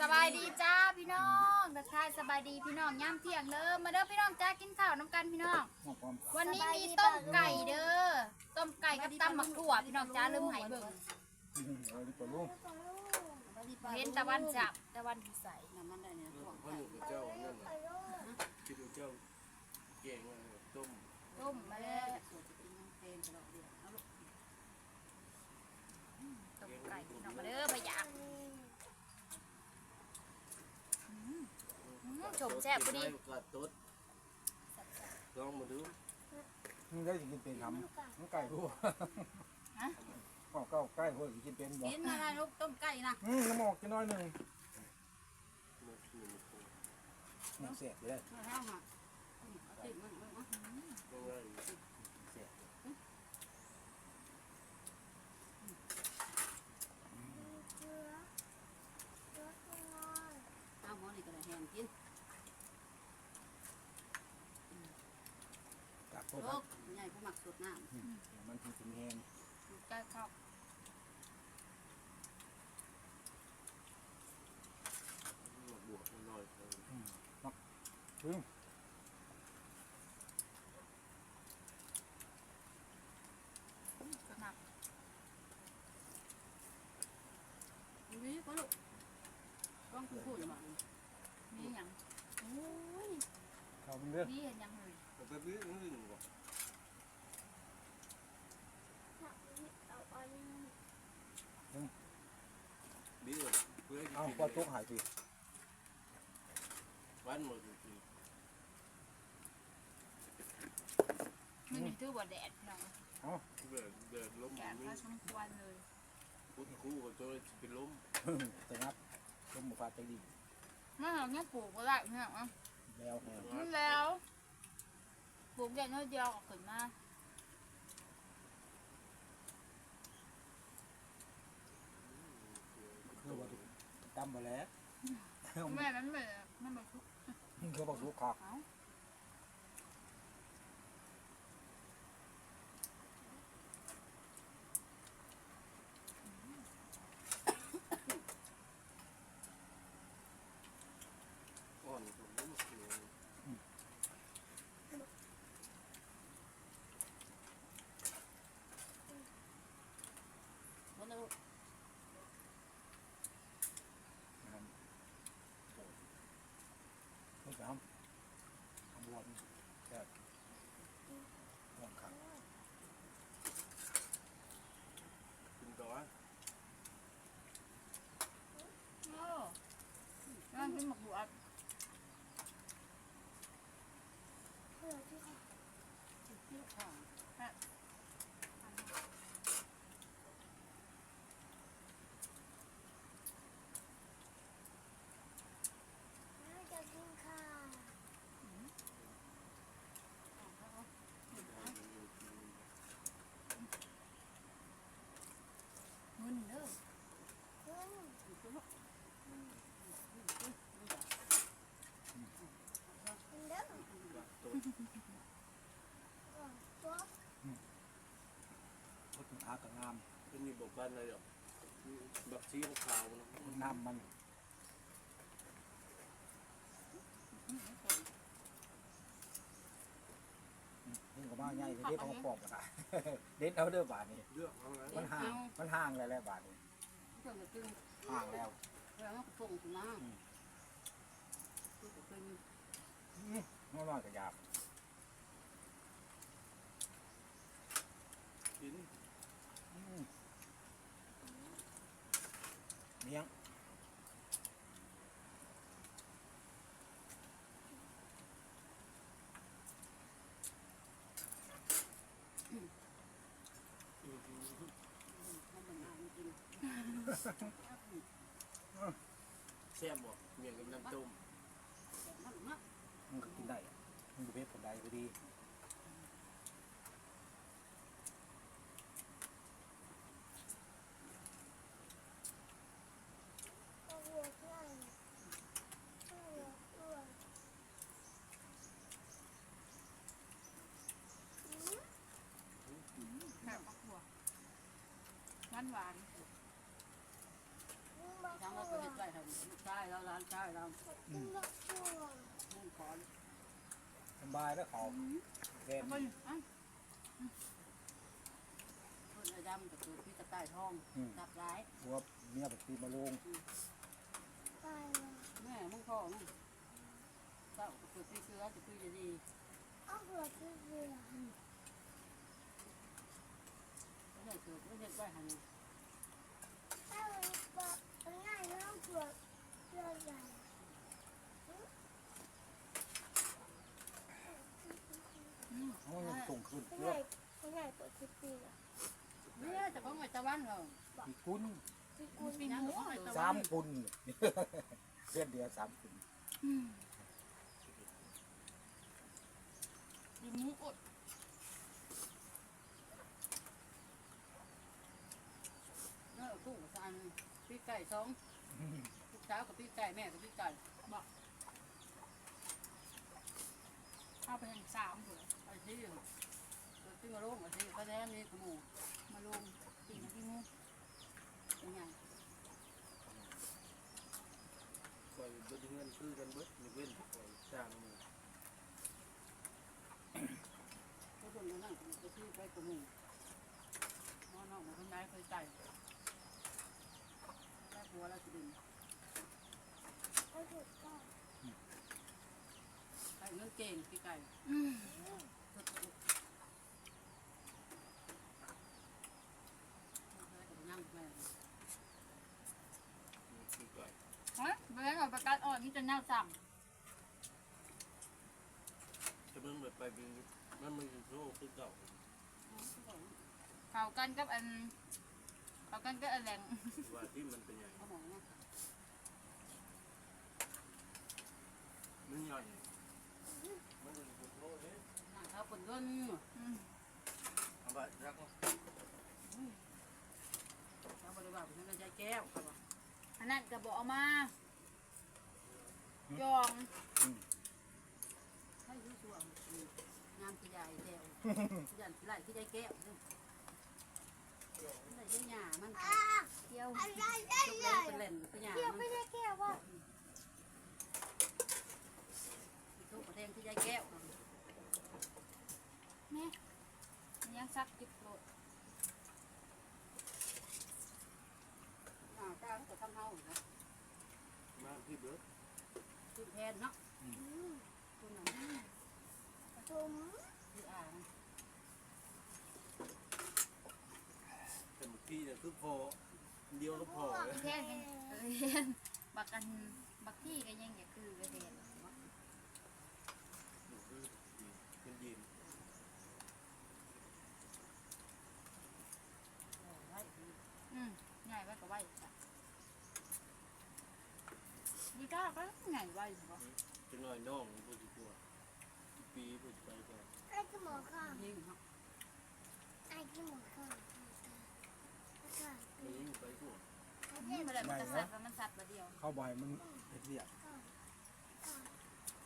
สบายดีจ้าพี่น้องทักทายสบายดีพี่น้องย่ำเที่ยงเด้อมาเด้อพี่น้องจ้ากินข้าวน้ำกันพี่น้องหมอกความวันนี้มีต้มไก่เด้อ ต้มไก่กับตำหมักถั่วพี่น้องจ้าลืมใหายเบิ่งเออดีกว่าลุงเห็นตะวันจับตะวันใสน้ำมันได้เนี่ยพวก เขาอยู่กับเจ้านั่นน่ะคิดดูเจ้าเก่งอะต้ม ต้มมาแล้ว สดจะกินน้ำเต็มตลอดเดียวเอาลูก ต้มไก่พี่น้องมาเด้อไปอยาก ชมแซ่บพอดีให้โอกาสตดลองมาดูมึงได้สิกินเป็นทำมึงไก่รู้ฮะข้าวเก้าไก่พวกสิกินเป็นบ่กินอะไรลูกต้มไก่นะอืมน้ำหมอกจะน้อยหนึ่งมันคือมันคงมันเสียบเลย มาแล้วมาติดมันมันมัน ง่าย เสียบ เอาหมอนี่ก็ได้แหงกิน จากพวก ลูกใหญ่ผู้หมัก สดน้อืมมันถึงถึงแห้งใกล้เข้าบวกหน่อยถึงหนักำนี่ก็ลูกต้องพูดพูดมามีอย่างโอ้ยข้าวมึงเด้อนี่เห็นยังเลยแต่ไปบื้อนึงนึงบ่บี้เพื่ อเอาปลาตุกหายทีวันหมดทีมันนี่ถือว่าแดดพี่น้องเดือดเดือดล้มแดดนี่พอสมควรเลยพุทธคู่กับโจ้เป็นล้มแต่งับต้มหมูปลาใจดีมาหาเงี้ยปลูกก็ได้พี่น้องอะแล้วแห้งนี่แล้วปลูกแดดน้อยเดียวก็ขึ้นมา คือว่า ตำมาแล้วแม่นั้นแม่มันมาทุก เขาบอกลูกข้าวเขา อ่อนผมล้มเสีย วันนี้ ลูกน้ำทำวนแซ่บวนขัง คุณต่อ โอ้นั่นเป็นหมกบวบ เงินเด้อ พุทธอากับงาม เป็นมี บอกบ้านอะไรหรอบักชีขาวนะน้ำมันนี่ก็มาใหญ่เด็ดเอาปอกกันได้เด็ดเอาเด้อบาทนี่เลือกเอาไงมันห่าง มันห่างแล้วแหละบาทนี่เพื่อนก็กินห่างแล้วแล้วก็ส่งคุณน้าก็เป็นน้อยน้อยก็อยาก กิน อืมเลี้ยง ให้มันมากิน แซ่บบ่เมียงกับน้ำต้มมันมากมันก็กินได้มันอยู่เพชรผลใดพอดีแบบหมักบวบหวานหวาน ทั้งว่าก็เห็ดไรครับานใชายเราอืมมุ่งขอสบายแล้วเขาแทนคนอะคนดำก็คือพี่ตะใต้ท้องจับร้ายหัวเมียแบบตีมาลงแม่มึงพ่อมึงเจ้าก็คือพี่เสือจะพี่จะดีไม่ใช่เกิดไม่ใช่ไหวหัน เขายังส่งขึ้นเพื่อ เนี่ยจะของไอ้ตะวันเหรอ อี กคุณปีนั้นของไอ้ตะสาวันมคุณเพื่อนเดียวสามคุณดีมูอดเออตู้กับอันพี่ไก่สองลูกสาวกับพี่ไก่แม่กับพี่ไก่บอกเอาไปถึงสามเถอะไอ้ที่ที่มาลงไอ้ที่พระแดงนี่ขโมยมาลงปีนพี่มู เป็นไงปล่อยเบิดเงินคือกันเบิดมีเว้นปล่อยจ้างมือเขาคนนั้นก็ที่ไปขโมยน้องน้องมาคนไหนเคยไก่ได้ผัวแล้วจะดึงไก่เงินเก่งพี่ไก่ อืม นั่งแม่ คือก่อย เฮ้ยเบงเอาประกาศอ่อนนี่ จะแนวสั่งจะเบิ่งแบบไปบินมันมันคือโซ่คือเก่าเข้ากันกับอันเข้ากันกับอันแหลงว่าที่มันเป็นใหญ่เขาบอกนะมันใหญ่มันคือโซ่เลยนั่งเขาคนเงินอืมเอาไปรักเนาะเขาบริวารเป็นใจแก้วเขาบอกอันนั้นก็บอกเอามา ยองให้รู้ชัวงามที่ใหญ่แก้วยันไหลที่ใจแก้วนี่ไหลที่หยามันเที่ยวจบเลยเป็นเล่นเป็นหยามันไม่ใช่แก้วว่าทุกประเทศที่ใจแก้วนี่ยังซักจิบโลดอ่าจ้าก็ทำเฮานะมาที่เบิด คือแทนเนาะคุณน่ะคืออ่างแต่บางทีเนี่ยคือพอเดียวก็พอเลยแค่นี้เออเห็นบักกันบักที่ก็ยังอย่าคือกระเด็น มันยิน ไว้ อืมง่ายไว้ก็ไว้จ้ะดีก้า ก็ง่ไว้สิบ่จะน้อยน้องพูดตัวปีพูดไปก่อนยิงเนาะมันยิ่งไปกว่านี่มาเลยมันสัตว์มันสัตว์ละเดียวเข้าบ่อยมันเห็ดเรียก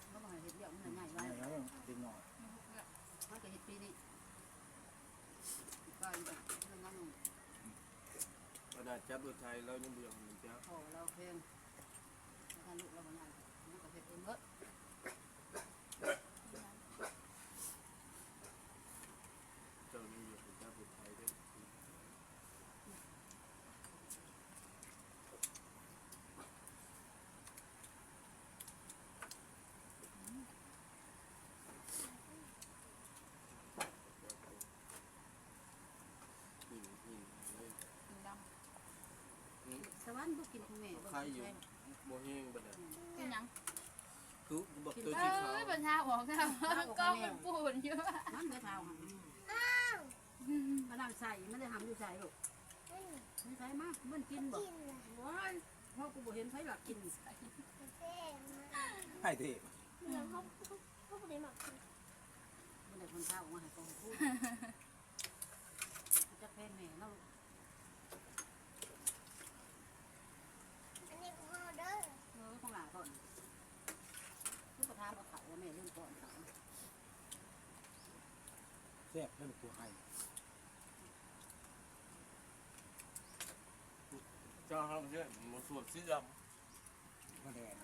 เขาบอกให้เห็ดเดี่ยวมันใหญ่ไว้แล้วดิ้งหน่อยมันจะเห็ดปีนี้ก็อีกเรื่นั้นขนาดจับรถไทยเรายังเบื่อมันจ้าพอเราเพลงแล้วลูกเราบ่ใหญ่มัน ก็เห็ดเองเบิดเจ้านี่อยู่กับจับรถไทยได้อืมอืมเลยสีดอืมสวรรค์บ่กินของแม่บ่ใครอยู่บ่แห้งบ่ได้ำคือหยัง คือบอกตัวเอสีขา้ยปัญหาบอกแล้วกล้องมันปูนอยู่มันไม่เท่าหันมานั่งใส่ไม่ได้ทำอยู่ใส่ลูกไม่ใส่มากมันกินบ่ว้ายพ่อกูบ่เห็นไผหลักกินให้เทมันได้คนเท่ามาให้กองพูดจะแพงแม่เนาะเออของหลาก่อนลูกกระทาเอาเขาว่าแม่เล่นก่อนเขา แซ่บแล้วตัวให้จ้าห้ามเนี่ยมันสวดสีดมาแดง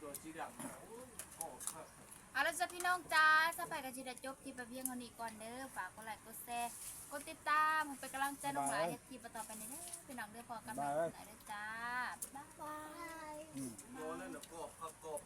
ตัวสีดำโอ้ยออกครับเอาละจ้ะพี่น้องจ้าสบายกันจีได้จบคลิปไปเพียงเท่านี้ก่อนเด้อฝากกดไลค์กดแชร์กดติดตามเป็นกำลังใจน้องหลายเฮ็ดคลิปต่อไปนี้เด้อพี่น้องเด้อพอกันใหม่คลิปหนเด้อจ้าบ๊ายบาย อืม โดนนั่นกรอบครับกรอบ